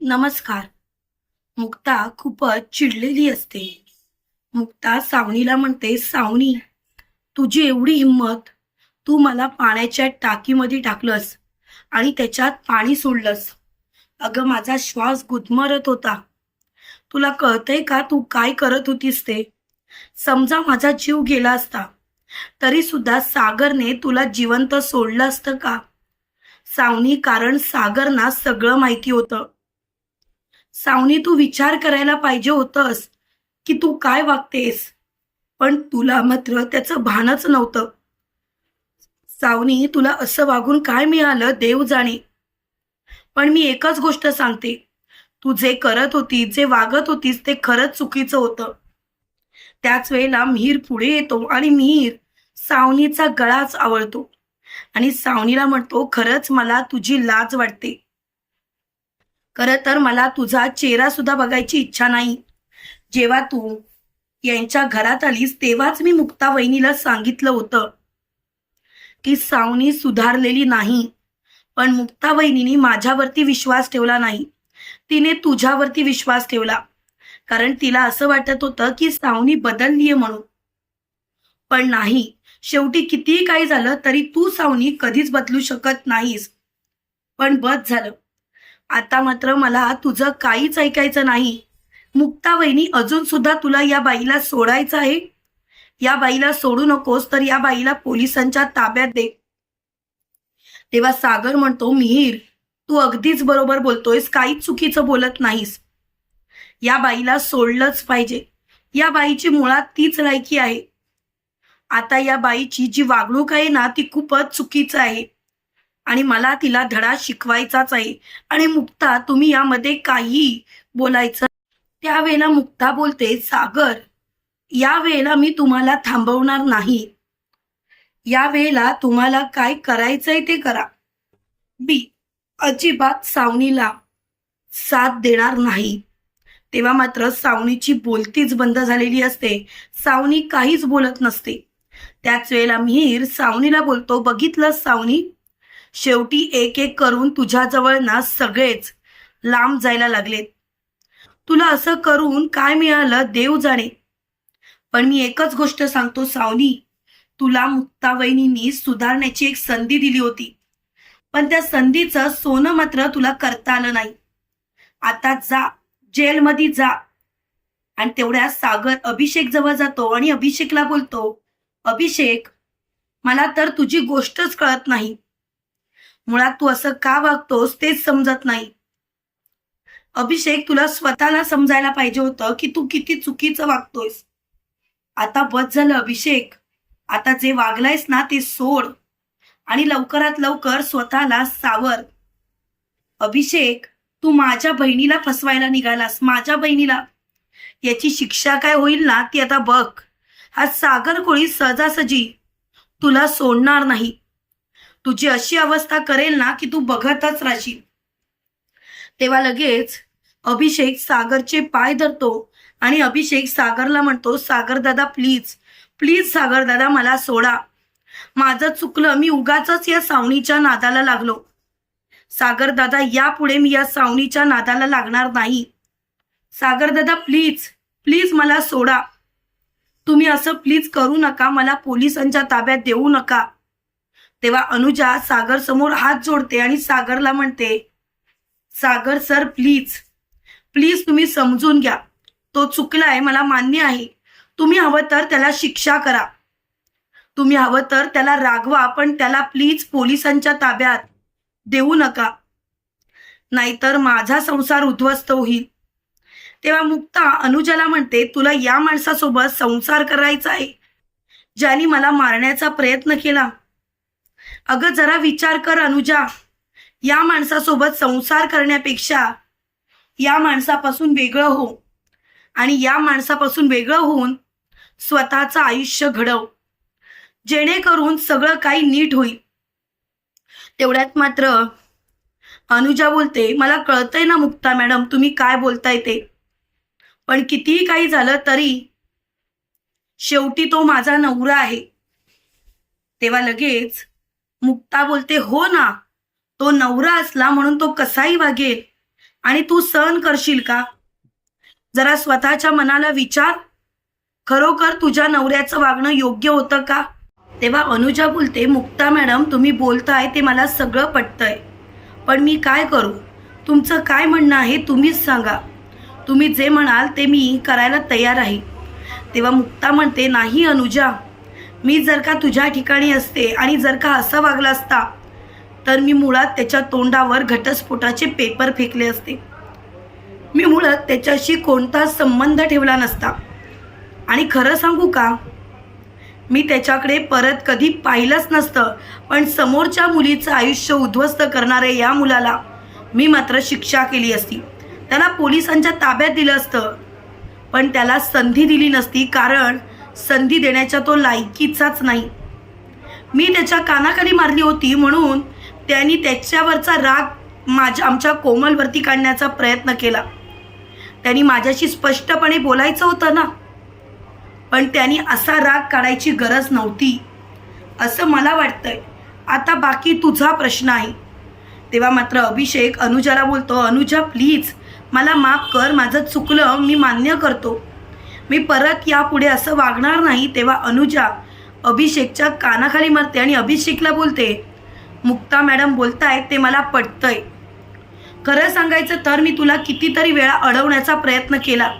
नमस्कार. मुक्ता खूपच चिडलेली असते. मुक्ता सावनीला म्हणते सावनी तुझी एवढी हिंमत तू मला पाण्याच्या टाकीमध्ये टाकलंस आणि त्याच्यात पाणी सोडलंस. अगं माझा श्वास गुदमरत होता. तुला कळतंय का तू काय करत होतीस ते? समजा माझा जीव गेला असता तरी सुद्धा सागरने तुला जिवंत सोडलं असतं का? सावनी कारण सागरना सगळं माहिती होतं. सावनी तू विचार करायला पाहिजे होतंस की तू काय वागतेस. पण तुला मात्र त्याचं भानच नव्हतं. सावनी तुला असं वागून काय मिळालं देव जाणे. पण मी एकच गोष्ट सांगते. तू जे करत होती जे वागत होतीस ते खरंच चुकीचं होतं. त्याच वेळेला मिहीर पुढे येतो आणि मिहीर सावनीचा गळाच आवळतो. आणि सावनीला म्हणतो खरंच मला तुझी लाज वाटते. खरं तर मला तुझा चेहरा सुद्धा बघायची इच्छा नाही. जेव्हा तू यांच्या घरात आलीस तेव्हाच मी मुक्ता वहिनीला सांगितलं होतं की सावनी सुधारलेली नाही पण मुक्ता वहिनीने माझ्यावरती विश्वास ठेवला नाही. तिने तुझ्यावरती विश्वास ठेवला कारण तिला असं वाटत होतं की सावनी बदललीये म्हणून. पण नाही शेवटी कितीही काही झालं तरी तू सावनी कधीच बदलू शकत नाहीस. पण बस झालं. आता मात्र मला तुझं काहीच ऐकायचं नाही. मुक्ता वहिनी अजून सुद्धा तुला या बाईला सोडायचं आहे. या बाईला सोडू नकोस तर या बाईला पोलिसांच्या ताब्यात दे. तेव्हा सागर म्हणतो मिहीर तू अगदीच बरोबर बोलतोयस काहीच चुकीचं बोलत नाहीस. या बाईला सोडलंच पाहिजे. या बाईची मुळात तीच लायकी आहे. आता या बाईची जी वागणूक आहे ना ती खूपच चुकीचं आहे. आणि मला तिला धडा शिकवायचाच आहे. आणि मुक्ता तुम्ही यामध्ये काही बोलायचं? त्यावेळेला मुक्ता बोलते सागर या वेळेला मी तुम्हाला थांबवणार नाही. या वेळेला तुम्हाला काय करायचंय ते करा. बी अजिबात सावनीला साथ देणार नाही. तेव्हा मात्र सावनीची बोलतीच बंद झालेली असते. सावनी काहीच बोलत नसते. त्याच वेळेला मिहीर सावनीला बोलतो बघितलं सावनी? शेवटी एक एक करून तुझ्याजवळ ना सगळेच लांब जायला लागलेत. तुला असं करून काय मिळालं देव जाणे. पण मी एकच गोष्ट सांगतो सावनी तुला मुक्तावहिनींनी सुधारण्याची एक संधी दिली होती. पण त्या संधीचं सोनं मात्र तुला करता आलं नाही. आता जा जेलमध्ये जा. आणि तेवढ्या सागर अभिषेक जवळ जातो आणि अभिषेकला बोलतो अभिषेक मला तर तुझी गोष्टच कळत नाही. मुळात तू असं का वागतोस तेच समजत नाही. अभिषेक तुला स्वतःला समजायला पाहिजे होतं की तू किती चुकीचं वागतोयस. आता बस झालं अभिषेक. आता जे वागलायस ना ते सोड. आणि लवकरात लवकर स्वतःला सावर. अभिषेक तू माझ्या बहिणीला फसवायला निघालास माझ्या बहिणीला. याची शिक्षा काय होईल ना ती आता बघ. हा सागर कोळी सहजासहजी तुला सोडणार नाही. तुझी अशी अवस्था करेल ना की तू बघतच राहशील. तेव्हा लगेच अभिषेक सागरचे पाय धरतो आणि अभिषेक सागरला म्हणतो सागर दादा प्लीज प्लीज सागर दादा मला सोडा. माझं चुकलं मी उगाच या सावणीच्या नादाला लागलो. सागर दादा यापुढे मी या सावणीच्या नादाला लागणार नाही. सागर दादा प्लीज प्लीज मला सोडा. तुम्ही असं प्लीज करू नका मला पोलिसांच्या ताब्यात देऊ नका. तेव्हा अनुजा सागर समोर हात जोडते आणि सागरला म्हणते सागर सर प्लीज प्लीज तुम्ही समजून घ्या. तो चुकलाय मला मान्य आहे. तुम्ही हवं तर त्याला शिक्षा करा. तुम्ही हवं तर त्याला रागवा पण त्याला प्लीज पोलिसांच्या ताब्यात देऊ नका. नाहीतर माझा संसार उद्ध्वस्त होईल. तेव्हा मुक्ता अनुजाला म्हणते तुला या माणसासोबत संसार करायचा आहे ज्याने मला मारण्याचा प्रयत्न केला. अगं जरा विचार कर अनुजा. या माणसासोबत संसार करण्यापेक्षा या माणसापासून वेगळं हो. आणि या माणसापासून वेगळं होऊन स्वतःचं आयुष्य घडव. जेणेकरून सगळं काही नीट होईल. तेवढ्यात मात्र अनुजा बोलते मला कळतंय ना मुक्ता मॅडम तुम्ही काय बोलताय ते. पण कितीही काही झालं तरी शेवटी तो माझा नवरा आहे. तेव्हा लगेच मुक्ता बोलते हो ना तो नवरा असला म्हणून तो कसाही वागेल? आणि तू सहन करशील का? जरा स्वतःच्या मनाला विचार. खरोखर तुझ्या नवऱ्याचं वागणं योग्य होतं का? तेव्हा अनुजा बोलते मुक्ता मॅडम तुम्ही बोलताय ते मला सगळं पटतंय. पण मी काय करू? तुमचं काय म्हणणं आहे तुम्हीच सांगा. तुम्ही जे म्हणाल ते मी करायला तयार आहे. तेव्हा मुक्ता म्हणते नाही अनुजा मी जर का तुझ्या ठिकाणी असते आणि जर का असं वागला असता तर मी मुळात त्याच्या तोंडावर घटस्फोटाचे पेपर फेकले असते. मी मुळात त्याच्याशी कोणताच संबंध ठेवला नसता. आणि खरं सांगू का? मी त्याच्याकडे परत कधी पाहिलंच नसतं पण समोरच्या मुलीचं आयुष्य उद्ध्वस्त करणाऱ्या या मुलाला मी मात्र शिक्षा केली असती. त्याला पोलिसांच्या ताब्यात दिलं असतं. पण त्याला संधी दिली नसती कारण संधी देण्याच्या तो लायकीचाच नाही. मी त्याच्या कानाखाली मारली होती म्हणून त्यांनी त्याच्यावरचा राग माझ्या आमच्या कोमलवरती काढण्याचा प्रयत्न केला. त्यांनी माझ्याशी स्पष्टपणे बोलायचं होतं ना. पण त्यांनी असा राग काढायची गरज नव्हती. असं मला वाटतंय. आता बाकी तुझा प्रश्न आहे. तेव्हा मात्र अभिषेक अनुजाला बोलतो अनुजा प्लीज मला माफ कर. माझं चुकलं मी मान्य करतो. मी परत यापुढे असं वागणार नाही तेव्हा अनुजा अभिषेकच्या कानाखाली मारते आणि अभिषेकला बोलते मुक्ता मॅडम बोलतायत ते मला पटतंय. खरं सांगायचं तर मी तुला कितीतरी वेळा अडवण्याचा प्रयत्न केला.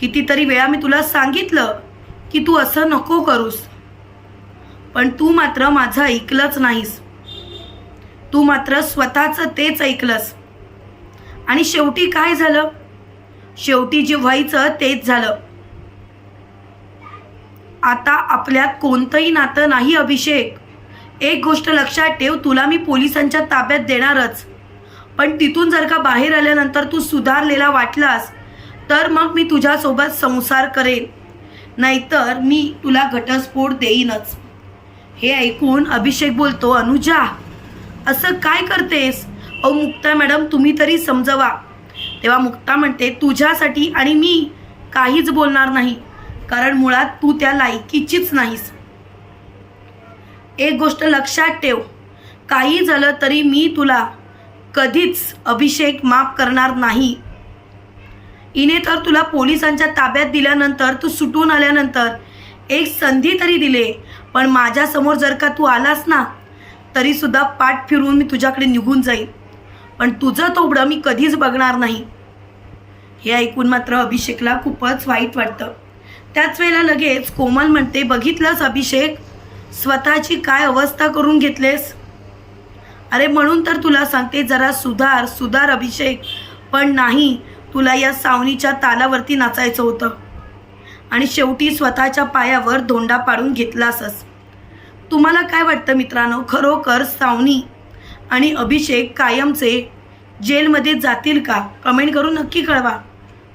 कितीतरी वेळा मी तुला सांगितलं की तू असं नको करूस. पण तू मात्र माझं ऐकलंच नाहीस. तू मात्र स्वतःचं तेच ऐकलंस. आणि शेवटी काय झालं? शेवटी जे व्हायचं तेच झालं. आता आपल्यात कोणतंही नातं नाही अभिषेक. एक गोष्ट लक्षात ठेव तुला मी पोलिसांच्या ताब्यात देणारच. पण तिथून जर का बाहेर आल्यानंतर तू सुधारलेला वाटलास तर मग मी तुझ्यासोबत संसार करेन. नाहीतर मी तुला घटस्फोट देईनच. हे ऐकून अभिषेक बोलतो अनुजा असं काय करतेस? अहो मुक्ता मॅडम तुम्ही तरी समजवा. तेव्हा मुक्ता म्हणते तुझ्यासाठी आणि मी काहीच बोलणार नाही कारण मुळात तू त्या लायकीचीच नाहीस. एक गोष्ट लक्षात ठेव काही झालं तरी मी तुला कधीच अभिषेक माफ करणार नाही. इने तर तुला पोलिसांच्या ताब्यात दिल्यानंतर तू सुटून आल्यानंतर एक संधी तरी दिले पण माझ्यासमोर जर का तू आलास ना तरीसुद्धा पाठ फिरून मी तुझ्याकडे निघून जाईल पण तुझं तोबडं मी कधीच बघणार नाही. हे ऐकून मात्र अभिषेकला खूपच वाईट वाटतं. त्याच वेळेला लगेच कोमल म्हणते बघितलंस अभिषेक? स्वतःची काय अवस्था करून घेतलेस? अरे म्हणून तर तुला सांगते जरा सुधार सुधार अभिषेक. पण नाही तुला या सावनीच्या तालावरती नाचायचं होतं. आणि शेवटी स्वतःच्या पायावर धोंडा पाडून घेतलासच. तुम्हाला काय वाटतं मित्रांनो? खरोखर सावनी आणि अभिषेक कायमचे जेलमध्ये जातील का? कमेंट करून नक्की कळवा.